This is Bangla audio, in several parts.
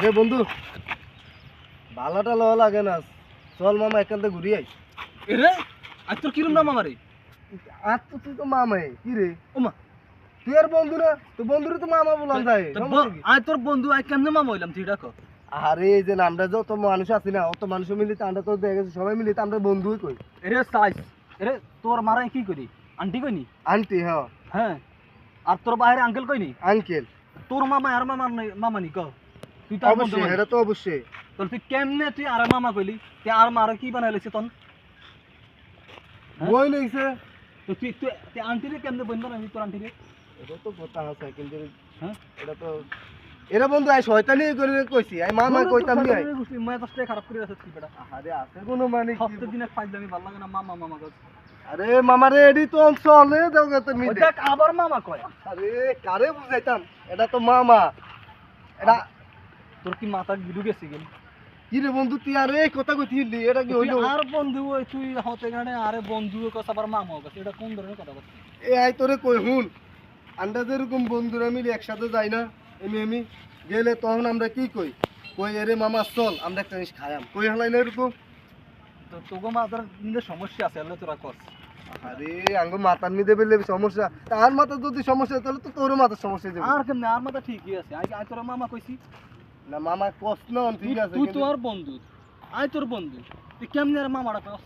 রে বন্ধু ভালোটা লওয়া লাগে না। চল মামা এখান থেকে ঘুরি আই এরে আজ তোর কিরম নাম আমারে? আর তো তুই তো মামাই কি রে? ওমা তুই আর বন্ধু না তো বন্ধুরে তো মামা বলাম যায় আজ তোর বন্ধু আজ কেমনে মামা হইলাম তুই ডাকো আরে এই যে আমরা যত মানুষ আছি না অত মানুষ মিলিত আমরা তো দেখে গেছি সবাই মিলিত আমরা বন্ধুই কই। এরে সাইজ এরে তোর মারাই কি করি? আন্টি কইনি আন্টি হ্যাঁ। হ্যাঁ। আর তোর বাইরে আঙ্কেল কইনি আঙ্কেল। তোর মামা আর মামা নি ক? তুই তো অবশ্যই এটা তো অবশ্যই। তাহলে তুই কেমনে তুই আর মামা কইলি? তুই আর মারা কি বানাই লেছিস তন? হ্যাঁ? বই লইছে তো তুই তুই তুই আন্টিরে কেমনে বন্ধ বানাবি তোর আন্টিরে? এটা তো কথা আছে কিন্তু হ্যাঁ? এটা তো এরা বন্ধু আই শয়তানি করে কইছি আই মামা কইতাম নি আই। মই দশটাই খারাপ করে আছে তুই বেটা। আরে আছে কোনো মানে কি? সপ্তাহ দিনে ফাইল আমি ভালো লাগে না মামা মামা কয় আরে মামা রে এডি তো চলে দাও গা তুমি দেখ আবার মামা কয়। আরে কারে বুঝাইতাম? এটা তো মামা। এটা তোর কি মাথা গিরু গেছে গেল? কি রে বন্ধু তুই আরে কথা কইছিলি এটা কি হইল? আর বন্ধু ওই তুই হতে গেলে আরে বন্ধু কথা আবার মামা কাছে এটা কোন ধরনের কথা বলছিস এ আই তোরে কই হুন। আমরা যেরকম বন্ধুরা মিলে একসাথে যাই না এমি এমি গেলে তখন আমরা কি কই? কই আরে মামা চল আমরা একটা জিনিস খাইয়াম। কই হালাই না এরকম? তো তোকে মাথার নিজের সমস্যা আছে আল্লাহ তোরা কর আরে আঙ্গ মাথার নিতে পেলে সমস্যা। তার মাথা যদি সমস্যা তাহলে তো তোর মাথার সমস্যা যাবে। আর কেমনে? আর মাথা ঠিকই আছে। আই তোর মামা কইছি। না মামা কষ্ট না ঠিক আছে তুই তোর বন্ধু। আই তোর বন্ধু। তুই কেমনে আর মামাটা কস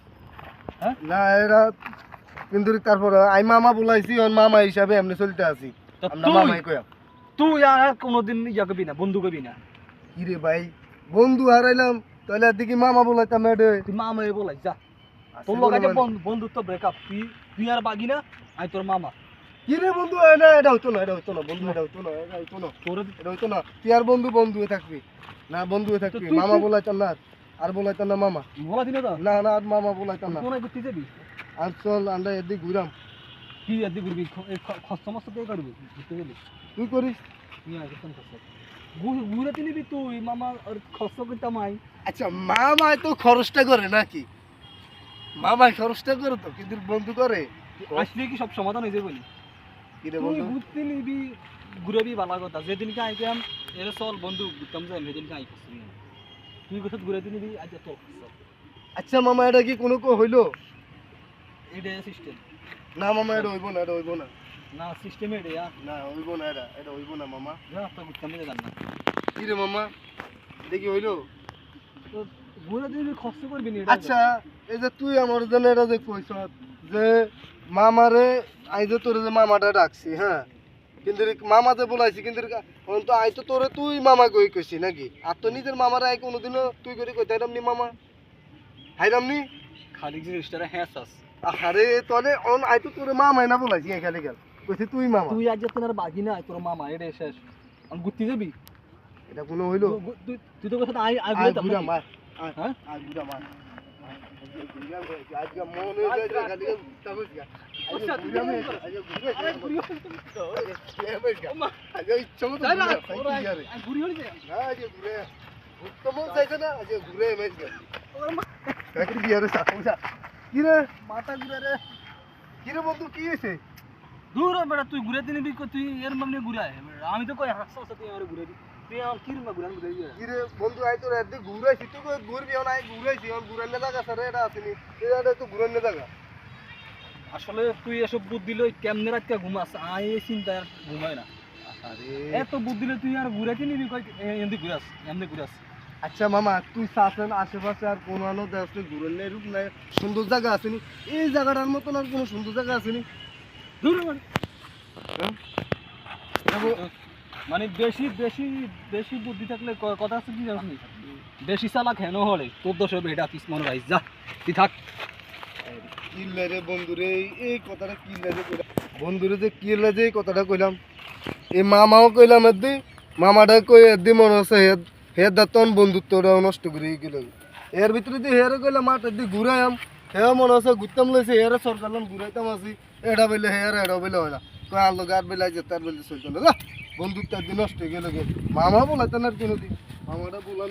হ্যাঁ? না এরা কিন্তু তারপর আই মামা বলাইছি ওর মামা হিসাবে এমনি চলতে আছি। আমরা মামাই কইয়া। তুই আর কোনোদিন ইয়া করবি না বন্ধু করবি না। কি রে ভাই বন্ধু হারাইলাম তাহলে দেখি মামা বলাইতাম এডে? তুই মামা বলাই যা। আছে তোর লগে বন্ধুত্ব ব্রেকআপ তুই তুই আর বাগি না আই তোর মামা। কি রে বন্ধু না এটা হইতো না এটা হইতো না বন্ধু এটা হইতো না এটা হইতো না। তোর এটা হইতো না। তুই আর বন্ধু বন্ধু হয়ে থাকবি। না বন্ধু হয়ে থাকবি। মামা তুই- বলাইতাম না আর। বলাইতাম না মামা। বলা দিনে না না আর মামা বলাইতাম না। কোন ঘুরতে যাবি? আর চল আমরা এদিক ঘুরাম। কি আদি ঘুরবি? সমস্ত কে করবি ঘুরতে গেলি। তুই করিস? তুই আগে কোন ঘুরে নিবি তুই মামা আর খরচ করতাম আই আচ্ছা মামা তো খরচটা করে নাকি? মামা খরচটা করে তো কিন্তু বন্ধু করে। আসলে কি সব সমাধান হয়ে যাবে বলি? কি রে তুই বন্ধু? ঘুরতে নিবি ঘুরাবি ভালো কথা যেদিনকে আইতাম এর চল বন্ধু ঘুরতাম যাই সেদিনকে আই করছি তুই কোথাও ঘুরে নিবি আজ খরচ আচ্ছা মামা এটা কি কোনো কো হইল? এটা সিস্টেম না মামা এটা হইব না এটা হইব না। না সিস্টেম এটা না হইব না এটা এটা হইব না মামা। যা তো ঘুরতাম যাই জান না। কি রে মামা এটা কি হইল? তো ঘুরে দিবি খরচ করবি না আচ্ছা এই যে তুই আমার জন্য এটা যে কইছ যে মামারে আই যে তোরে যে মামাটা ডাকছি হ্যাঁ? কিন্তু রে মামা যে বলাইছি কিন্তু তো আই তো তোরে তুই মামা কই কইছি নাকি? আর তো নিজের মামারে আই কোনোদিনও তুই করে কইতে হাইরাম নি মামা? হাইরাম নি? খালি জিনিসটা হ্যাঁ চাস আরে তলে অন আই তো তোরে মামাই না বলাইছি এখানে গেল। কইছি তুই মামা। তুই আজ তোর বাগি না তোর মামা এটা শেষ। আমি ঘুরতে যাবি? এটা কোনো হইল? তুই- তো কথা আই আই আয় বলতাম ঘুরা নাকি? মার আয়। হ্যাঁ। আই ঘুরি মাথা ঘুরে রে। কি রে বন্ধু, কি হয়েছে? দূর বেটা, তুই ঘুরে কই, তুই এর মামনে ঘুরায়। আমি তো কই হাসা হাসা তুই আমারে ঘুরে দি। তুই আমার কি ঘুরান ঘুরে দিয়ে? কি রে বন্ধু, আই তোর একদিন ঘুরাইছি, তুই কই ঘুরবি, এখন আই ঘুরাইছি, এখন ঘুরাইলে জাগা স্যার, এটা আসেনি। এই জায়গাটা একটু ঘুরাইলে জাগা। আসলে তুই এসব বুদ্ধি লই কেমনে রাত ঘুমাস আই এই চিন্তা আর ঘুমাই না আরে, এত বুদ্ধি লই তুই আর ঘুরাতে নিবি কই এমনি ঘুরাস এমনি ঘুরাস আচ্ছা মামা তুই চাচ্ছেন আশেপাশে আর কোনো আনো দেখতে ঘুরলে রূপ নাই সুন্দর জায়গা আসেনি এই জায়গাটার মতন আর কোনো সুন্দর জায়গা আসেনি? মানে বেশি বেশি বেশি বুদ্ধি থাকলে কথা আছে কি জানিস নি? বেশি চালাক হেন হলে তোর দোষ হবে এটা মনে রাখিস যা, তুই থাক। কিনলে রে বন্ধুরে, এই- কথাটা কিনলে যে কইলাম। বন্ধুরে যে কিনলে যে এই কথাটা কইলাম, এই মামাও কইলাম এদি মামাটা কই এদি মনে হচ্ছে হেদ হেদ দাতন বন্ধুত্বটাও নষ্ট করে গেল। এর ভিতরে যে হেরে কইলাম মাঠ এদি ঘুরাইম হেও মনে আছে ঘুরতাম লইছে হেরে সরকারলাম ঘুরাইতাম আছি এটা বলে হেয়ার এটা বলে হয় না কই আলো গার বেলা যে তার বেলে চলতো না বন্ধুত্ব একদিন নষ্ট হয়ে গেল মামা বলাইতেন আর কোনোদিন মামাটা বলা